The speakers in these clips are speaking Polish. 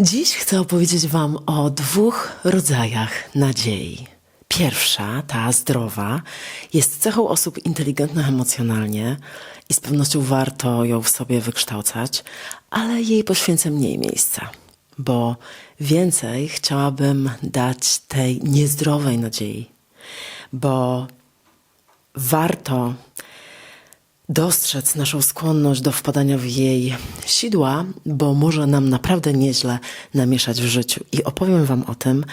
Dziś chcę opowiedzieć Wam o dwóch rodzajach nadziei. Pierwsza, ta zdrowa, jest cechą osób inteligentnych emocjonalnie i z pewnością warto ją w sobie wykształcać, ale jej poświęcę mniej miejsca, bo więcej chciałabym dać tej niezdrowej nadziei, bo warto dostrzec naszą skłonność do wpadania w jej sidła, bo może nam naprawdę nieźle namieszać w życiu. I opowiem Wam o tym,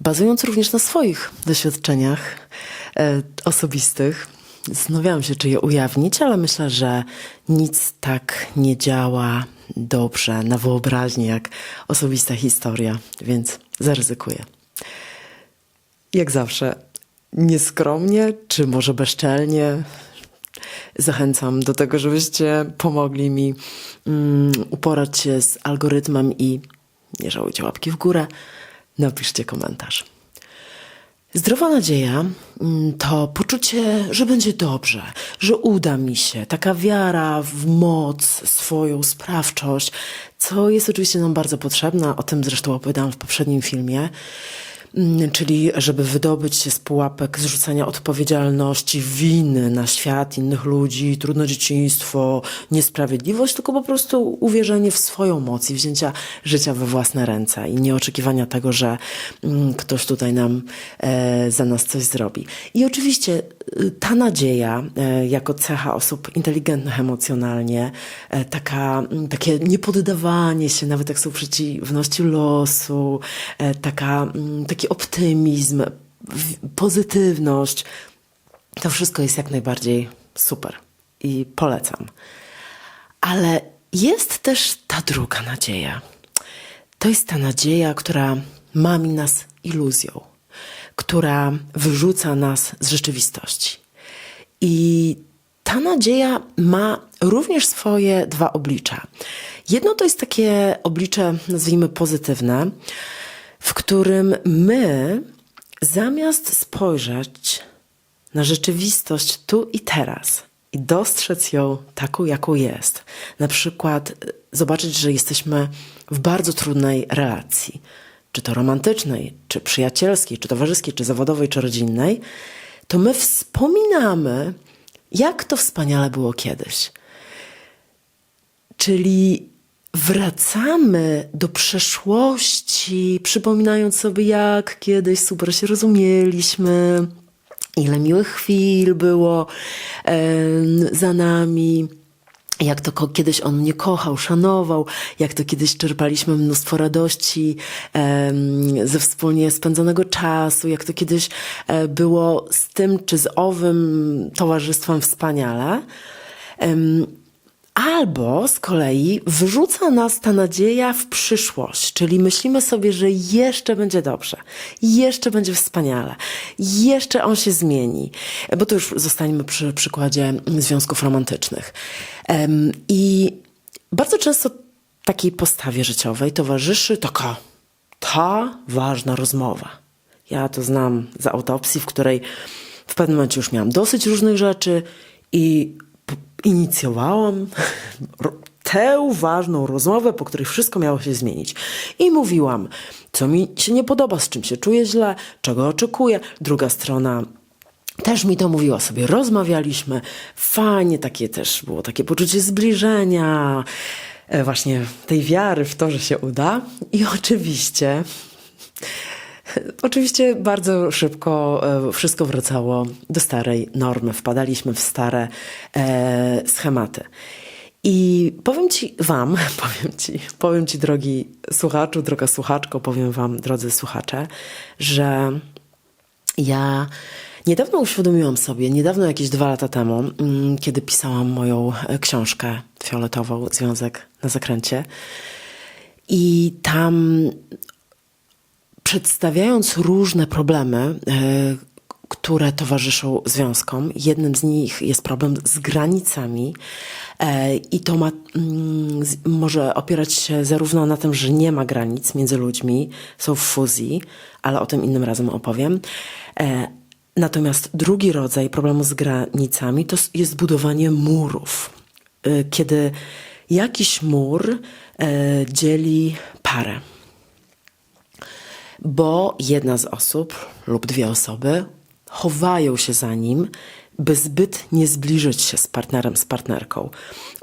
bazując również na swoich doświadczeniach e, osobistych. Zastanawiałam się, czy je ujawnić, ale myślę, że nic tak nie działa dobrze na wyobraźnię jak osobista historia, więc zaryzykuję. Jak zawsze, nieskromnie, czy może bezczelnie, zachęcam do tego, żebyście pomogli mi mm, uporać się z algorytmem i nie żałujcie łapki w górę, napiszcie komentarz. Zdrowa nadzieja mm, to poczucie, że będzie dobrze, że uda mi się, taka wiara w moc, swoją sprawczość, co jest oczywiście nam bardzo potrzebna, o tym zresztą opowiadałam w poprzednim filmie. Mm, Czyli, żeby wydobyć się z pułapek zrzucania odpowiedzialności, winy na świat, innych ludzi, trudne dzieciństwo, niesprawiedliwość, tylko po prostu uwierzenie w swoją moc i wzięcia życia we własne ręce i nieoczekiwania tego, że mm, ktoś tutaj nam e, za nas coś zrobi. I oczywiście ta nadzieja, e, jako cecha osób inteligentnych emocjonalnie, e, taka, mm, takie niepoddawanie się, nawet jak są przeciwności losu, e, taka, mm, taki optymizm, pozytywność, to wszystko jest jak najbardziej super i polecam. Ale jest też ta druga nadzieja. To jest ta nadzieja, która mami nas iluzją, która wyrzuca nas z rzeczywistości. I ta nadzieja ma również swoje dwa oblicza. Jedno to jest takie oblicze, nazwijmy pozytywne, w którym my zamiast spojrzeć na rzeczywistość tu i teraz i dostrzec ją taką, jaką jest, na przykład y, zobaczyć, że jesteśmy w bardzo trudnej relacji, czy to romantycznej, czy przyjacielskiej, czy towarzyskiej, czy zawodowej, czy rodzinnej, to my wspominamy, jak to wspaniale było kiedyś. Czyli wracamy do przeszłości, przypominając sobie, jak kiedyś super się rozumieliśmy, ile miłych chwil było za nami. Jak to kiedyś on mnie kochał, szanował, jak to kiedyś czerpaliśmy mnóstwo radości em, ze wspólnie spędzonego czasu, jak to kiedyś e, było z tym czy z owym towarzystwem wspaniale. Em, Albo z kolei wyrzuca nas ta nadzieja w przyszłość, czyli myślimy sobie, że jeszcze będzie dobrze, jeszcze będzie wspaniale, jeszcze on się zmieni, bo to już zostaniemy przy przykładzie związków romantycznych. I bardzo często takiej postawie życiowej towarzyszy taka ta ważna rozmowa. Ja to znam z autopsji, w której w pewnym momencie już miałam dosyć różnych rzeczy i inicjowałam tę ważną rozmowę, po której wszystko miało się zmienić. I mówiłam, co mi się nie podoba, z czym się czuję źle, czego oczekuję. Druga strona też mi to mówiła sobie, rozmawialiśmy, fajnie, takie też było takie poczucie zbliżenia, e, właśnie tej wiary w to, że się uda. I oczywiście, oczywiście bardzo szybko e, wszystko wracało do starej normy, wpadaliśmy w stare e, schematy. I powiem ci wam, powiem ci, powiem ci drogi słuchaczu, droga słuchaczko, powiem wam, drodzy słuchacze, że ja niedawno uświadomiłam sobie, niedawno jakieś dwa lata temu, mm, kiedy pisałam moją e, książkę fioletową, Związek na zakręcie. I tam przedstawiając różne problemy, e, które towarzyszą związkom, jednym z nich jest problem z granicami. e, I to ma, mm, może opierać się zarówno na tym, że nie ma granic między ludźmi, są w fuzji, ale o tym innym razem opowiem. E, Natomiast drugi rodzaj problemu z granicami to jest budowanie murów. Kiedy jakiś mur dzieli parę. Bo jedna z osób lub dwie osoby chowają się za nim, by zbyt nie zbliżyć się z partnerem, z partnerką.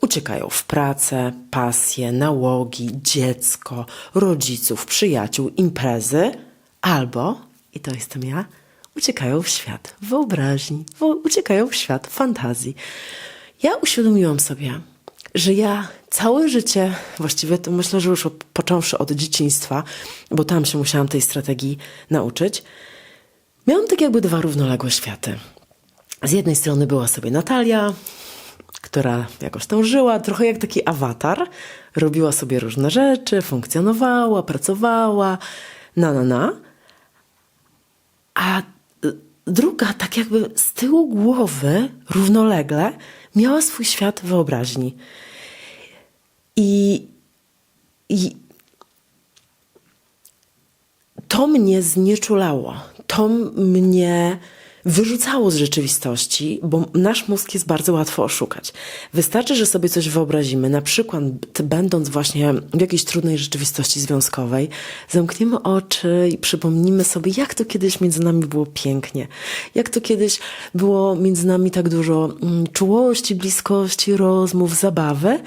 Uciekają w pracę, pasję, nałogi, dziecko, rodziców, przyjaciół, imprezy, albo, i to jestem ja, uciekają w świat wyobraźni, uciekają w świat fantazji. Ja uświadomiłam sobie, że ja całe życie, właściwie to myślę, że już począwszy od dzieciństwa, bo tam się musiałam tej strategii nauczyć, miałam tak jakby dwa równoległe światy. Z jednej strony była sobie Natalia, która jakoś tam żyła, trochę jak taki awatar, robiła sobie różne rzeczy, funkcjonowała, pracowała, na na na. A y, druga, tak jakby z tyłu głowy, równolegle, miała swój świat wyobraźni. I, i to mnie znieczulało. To mnie wyrzucało z rzeczywistości, bo nasz mózg jest bardzo łatwo oszukać. Wystarczy, że sobie coś wyobrazimy, na przykład będąc właśnie w jakiejś trudnej rzeczywistości związkowej, zamkniemy oczy i przypomnimy sobie, jak to kiedyś między nami było pięknie, jak to kiedyś było między nami tak dużo mm, czułości, bliskości, rozmów, zabawy.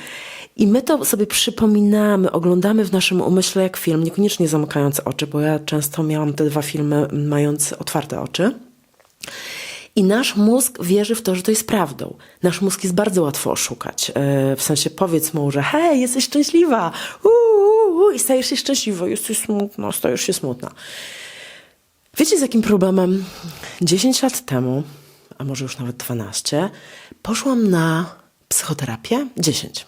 I my to sobie przypominamy, oglądamy w naszym umyśle jak film, niekoniecznie zamykając oczy, bo ja często miałam te dwa filmy mając otwarte oczy. I nasz mózg wierzy w to, że to jest prawdą. Nasz mózg jest bardzo łatwo oszukać. Yy, W sensie powiedz mu, że hej, jesteś szczęśliwa, uuu, uu, i stajesz się szczęśliwa, jesteś smutna, stajesz się smutna. Wiecie, z jakim problemem 10 lat temu, a może już nawet 12, poszłam na psychoterapię? 10.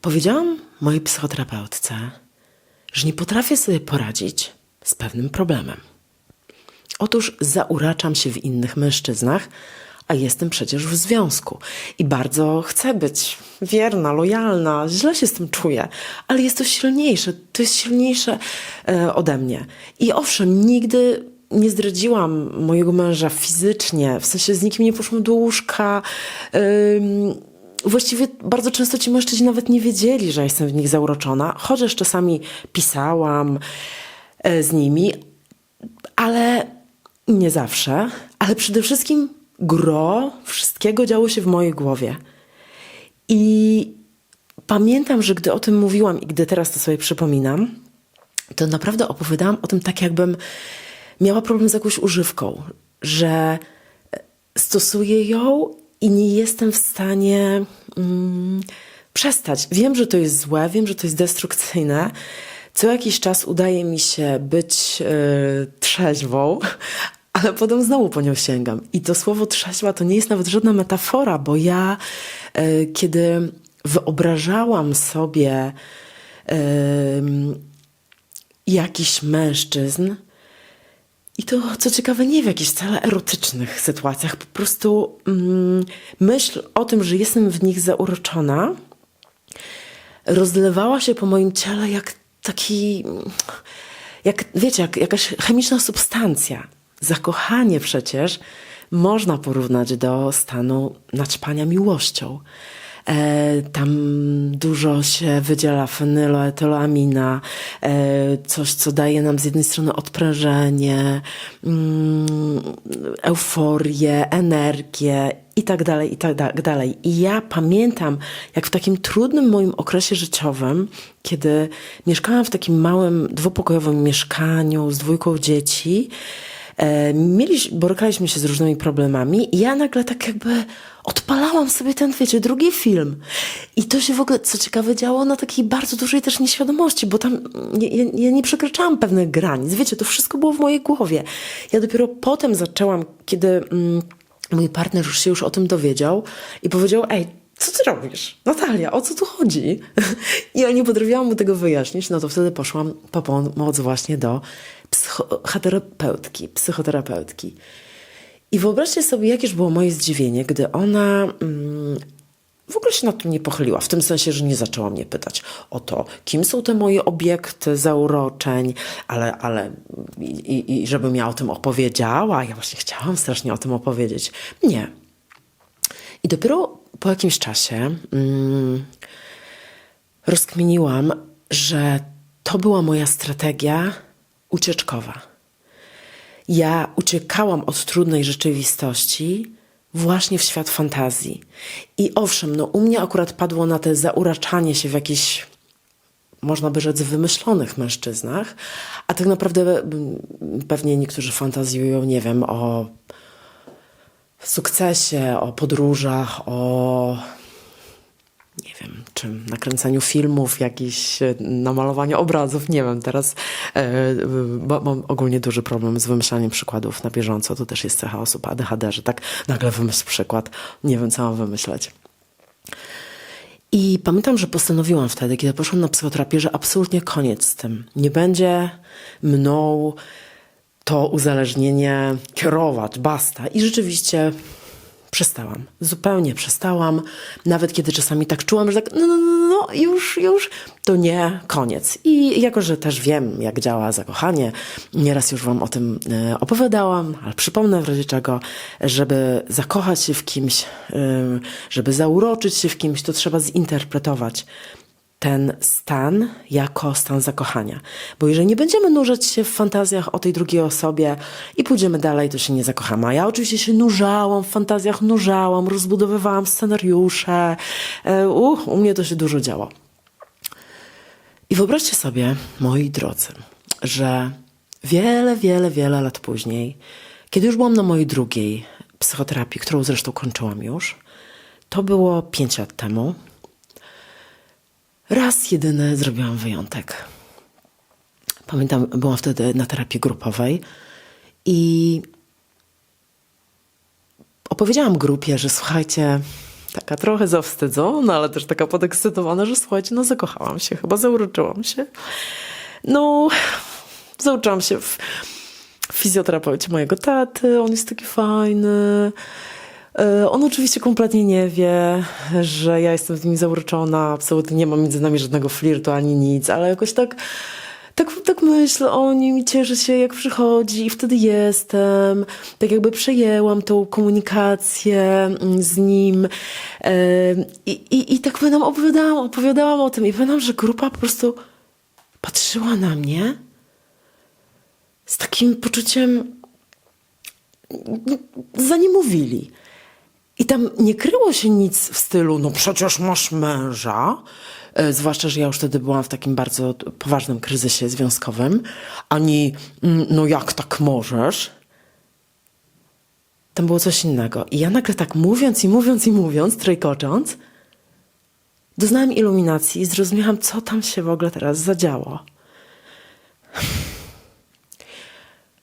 Powiedziałam mojej psychoterapeutce, że nie potrafię sobie poradzić z pewnym problemem. Otóż zauraczam się w innych mężczyznach, a jestem przecież w związku i bardzo chcę być wierna, lojalna, źle się z tym czuję, ale jest to silniejsze, to jest silniejsze e, ode mnie. I owszem, nigdy nie zdradziłam mojego męża fizycznie, w sensie z nikim nie poszłam do łóżka. Właściwie bardzo często ci mężczyźni nawet nie wiedzieli, że jestem w nich zauroczona, chociaż czasami pisałam e, z nimi, ale nie zawsze. Ale przede wszystkim gro wszystkiego działo się w mojej głowie. I pamiętam, że gdy o tym mówiłam i gdy teraz to sobie przypominam, to naprawdę opowiadałam o tym tak, jakbym miała problem z jakąś używką, że stosuję ją i nie jestem w stanie mm, przestać. Wiem, że to jest złe, wiem, że to jest destrukcyjne. Co jakiś czas udaje mi się być yy, trzeźwą, ale potem znowu po nią sięgam. I to słowo trzeźwa to nie jest nawet żadna metafora, bo ja, yy, kiedy wyobrażałam sobie yy, jakiś mężczyzn, i to, co ciekawe, nie w jakichś wcale erotycznych sytuacjach. Po prostu mm, myśl o tym, że jestem w nich zauroczona, rozlewała się po moim ciele jak taki, jak wiecie, jak jakaś chemiczna substancja. Zakochanie przecież można porównać do stanu naćpania miłością. E, tam dużo się wydziela fenyloetyloamina, e, coś, co daje nam z jednej strony odprężenie, mm, euforię, energię i tak dalej, i tak dalej. I ja pamiętam, jak w takim trudnym moim okresie życiowym, kiedy mieszkałam w takim małym, dwupokojowym mieszkaniu z dwójką dzieci, e, mieliśmy, borykaliśmy się z różnymi problemami i ja nagle tak jakby odpalałam sobie ten, wiecie, drugi film. I to się w ogóle, co ciekawe, działo na takiej bardzo dużej też nieświadomości, bo tam ja, ja, nie przekraczałam pewnych granic. Wiecie, to wszystko było w mojej głowie. Ja dopiero potem zaczęłam, kiedy mm, mój partner już się już o tym dowiedział i powiedział, ej, co ty robisz? Natalia, o co tu chodzi? I ja nie potrafiłam mu tego wyjaśnić, no to wtedy poszłam po pomoc właśnie do psychoterapeutki, psychoterapeutki. I wyobraźcie sobie, jakież było moje zdziwienie, gdy ona mm, w ogóle się nad tym nie pochyliła. W tym sensie, że nie zaczęła mnie pytać o to, kim są te moje obiekty zauroczeń, ale, ale i, i, i żebym ja o tym opowiedziała. Ja właśnie chciałam strasznie o tym opowiedzieć. Nie. I dopiero po jakimś czasie mm, rozkminiłam, że to była moja strategia ucieczkowa. Ja uciekałam od trudnej rzeczywistości właśnie w świat fantazji. I owszem, no u mnie akurat padło na te zauraczanie się w jakichś, można by rzec, wymyślonych mężczyznach, a tak naprawdę mm, pewnie niektórzy fantazjują, nie wiem, o sukcesie, o podróżach, o nie wiem, czym, nakręcaniu filmów, jakiś e, namalowaniu obrazów, nie wiem, teraz e, bo mam ogólnie duży problem z wymyślaniem przykładów na bieżąco, to też jest cecha osób ADHD, że tak nagle wymyśl przykład, nie wiem, co mam wymyśleć. I pamiętam, że postanowiłam wtedy, kiedy poszłam na psychoterapię, że absolutnie koniec z tym. Nie będzie mną to uzależnienie kierować, basta. I rzeczywiście przestałam. Zupełnie przestałam. Nawet kiedy czasami tak czułam, że tak, no, no, no, no już, już, to nie, koniec. I jako, że też wiem, jak działa zakochanie, nieraz już wam o tym e, opowiadałam, ale przypomnę w razie czego, żeby zakochać się w kimś, e, żeby zauroczyć się w kimś, to trzeba zinterpretować ten stan jako stan zakochania. Bo jeżeli nie będziemy nurzać się w fantazjach o tej drugiej osobie i pójdziemy dalej, to się nie zakochamy. A ja oczywiście się nurzałam w fantazjach, nurzałam, rozbudowywałam scenariusze. Uh, u mnie to się dużo działo. I wyobraźcie sobie, moi drodzy, że wiele, wiele, wiele lat później, kiedy już byłam na mojej drugiej psychoterapii, którą zresztą kończyłam już, to było pięć lat temu, Raz jedyny zrobiłam wyjątek. Pamiętam, byłam wtedy na terapii grupowej i opowiedziałam grupie, że słuchajcie, taka trochę zawstydzona, ale też taka podekscytowana, że słuchajcie, no zakochałam się, chyba zauroczyłam się. No, zauczyłam się w fizjoterapeucie mojego taty, on jest taki fajny. E, On oczywiście kompletnie nie wie, że ja jestem z nim zauroczona, absolutnie nie ma między nami żadnego flirtu ani nic, ale jakoś tak, tak, tak myślę o nim i cieszę się, jak przychodzi i wtedy jestem. Tak jakby przejęłam tą komunikację mm, z nim E, i, i, i tak pamiętam, opowiadałam, opowiadałam o tym i pamiętam, że grupa po prostu patrzyła na mnie z takim poczuciem, za nie mówili. I tam nie kryło się nic w stylu, no przecież masz męża, e, zwłaszcza, że ja już wtedy byłam w takim bardzo poważnym kryzysie związkowym, ani mm, no jak tak możesz. Tam było coś innego. I ja nagle tak mówiąc i mówiąc i mówiąc, trejkocząc, doznałam iluminacji i zrozumiałam, co tam się w ogóle teraz zadziało.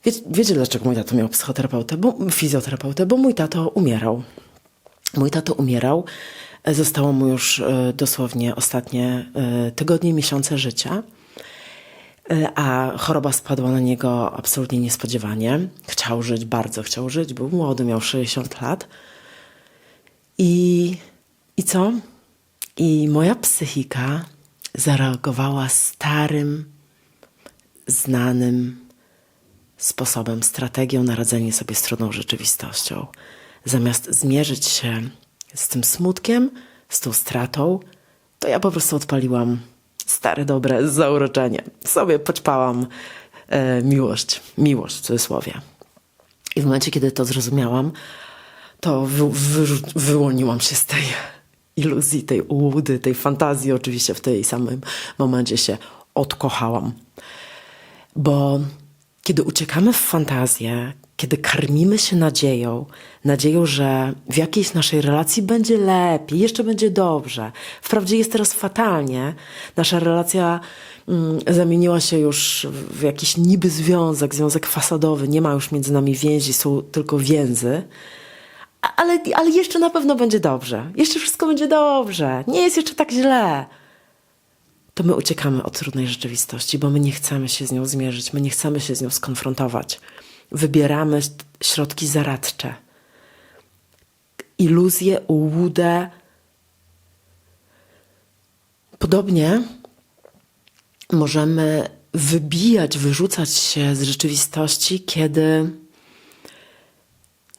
Wiecie, wiecie dlaczego mój tato miał psychoterapeutę, bo, fizjoterapeutę? Bo mój tato umierał. Mój tato umierał. Zostało mu już e, dosłownie ostatnie e, tygodnie, miesiące życia. E, A choroba spadła na niego absolutnie niespodziewanie. Chciał żyć, bardzo chciał żyć. Był młody, miał 60 lat. I, i co? I moja psychika zareagowała starym, znanym sposobem, strategią na radzenie sobie z trudną rzeczywistością. Zamiast zmierzyć się z tym smutkiem, z tą stratą, to ja po prostu odpaliłam stare, dobre zauroczenie. Sobie poćpałam e, miłość, miłość w cudzysłowie. I w momencie, kiedy to zrozumiałam, to wy, wyrzu- wyłoniłam się z tej iluzji, tej ułudy, tej fantazji. Oczywiście w tej samym momencie się odkochałam. Bo kiedy uciekamy w fantazję, kiedy karmimy się nadzieją, nadzieją, że w jakiejś naszej relacji będzie lepiej, jeszcze będzie dobrze. Wprawdzie jest teraz fatalnie. Nasza relacja mm, zamieniła się już w jakiś niby związek, związek fasadowy. Nie ma już między nami więzi, są tylko więzy. Ale, ale jeszcze na pewno będzie dobrze. Jeszcze wszystko będzie dobrze. Nie jest jeszcze tak źle to my uciekamy od trudnej rzeczywistości, bo my nie chcemy się z nią zmierzyć, my nie chcemy się z nią skonfrontować. Wybieramy środki zaradcze. Iluzję, ułudę. Podobnie możemy wybijać, wyrzucać się z rzeczywistości, kiedy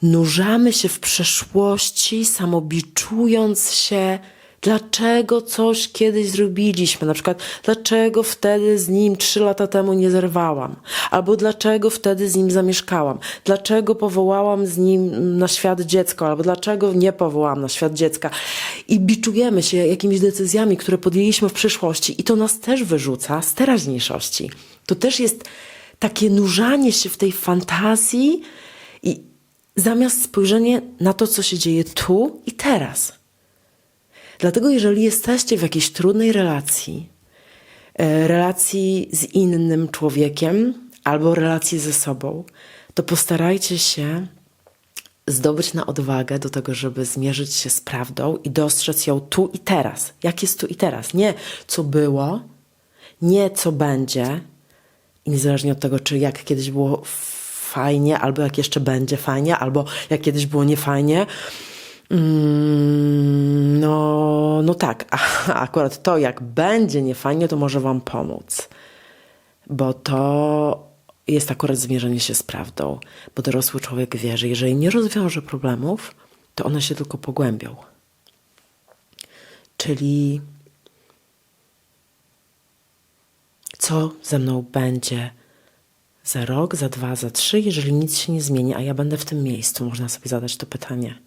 nurzamy się w przeszłości, samobiczując się Dlaczego coś kiedyś zrobiliśmy? Na przykład, dlaczego wtedy z nim trzy lata temu nie zerwałam? Albo dlaczego wtedy z nim zamieszkałam? Dlaczego powołałam z nim na świat dziecko? Albo dlaczego nie powołałam na świat dziecka? I biczujemy się jakimiś decyzjami, które podjęliśmy w przyszłości i to nas też wyrzuca z teraźniejszości. To też jest takie nurzanie się w tej fantazji i zamiast spojrzenie na to, co się dzieje tu i teraz. Dlatego, jeżeli jesteście w jakiejś trudnej relacji, e, relacji z innym człowiekiem albo relacji ze sobą, to postarajcie się zdobyć na odwagę do tego, żeby zmierzyć się z prawdą i dostrzec ją tu i teraz. Jak jest tu i teraz? Nie co było, nie co będzie, i niezależnie od tego, czy jak kiedyś było fajnie, albo jak jeszcze będzie fajnie, albo jak kiedyś było niefajnie. Mm, no, no tak, a akurat to, jak będzie niefajnie, to może Wam pomóc. Bo to jest akurat zmierzenie się z prawdą. Bo dorosły człowiek wie, że jeżeli nie rozwiąże problemów, to one się tylko pogłębią. Czyli co ze mną będzie za rok, za dwa, za trzy, jeżeli nic się nie zmieni, a ja będę w tym miejscu, można sobie zadać to pytanie.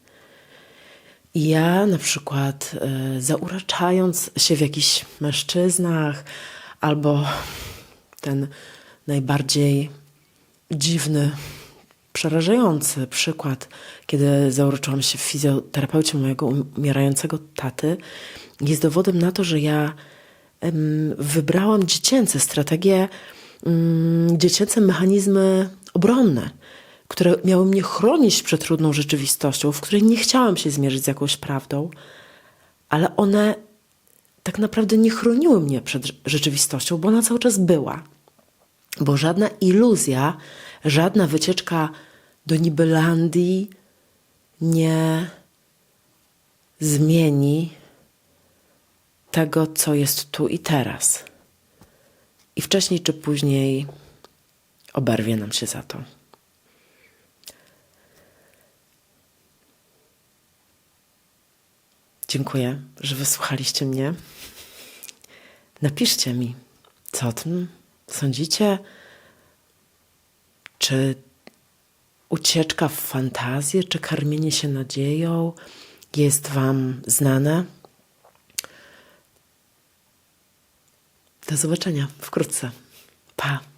Ja na przykład y, zauraczając się w jakichś mężczyznach, albo ten najbardziej dziwny, przerażający przykład, kiedy zauroczyłam się w fizjoterapeucie mojego umierającego taty, jest dowodem na to, że ja wybrałam dziecięce strategie, mm, dziecięce mechanizmy obronne, które miały mnie chronić przed trudną rzeczywistością, w której nie chciałam się zmierzyć z jakąś prawdą, ale one tak naprawdę nie chroniły mnie przed rzeczywistością, bo ona cały czas była. Bo żadna iluzja, żadna wycieczka do Nibelandii nie zmieni tego, co jest tu i teraz. I wcześniej czy później oberwie nam się za to. Dziękuję, że wysłuchaliście mnie. Napiszcie mi, co o tym sądzicie. Czy ucieczka w fantazję, czy karmienie się nadzieją jest Wam znane? Do zobaczenia wkrótce. Pa!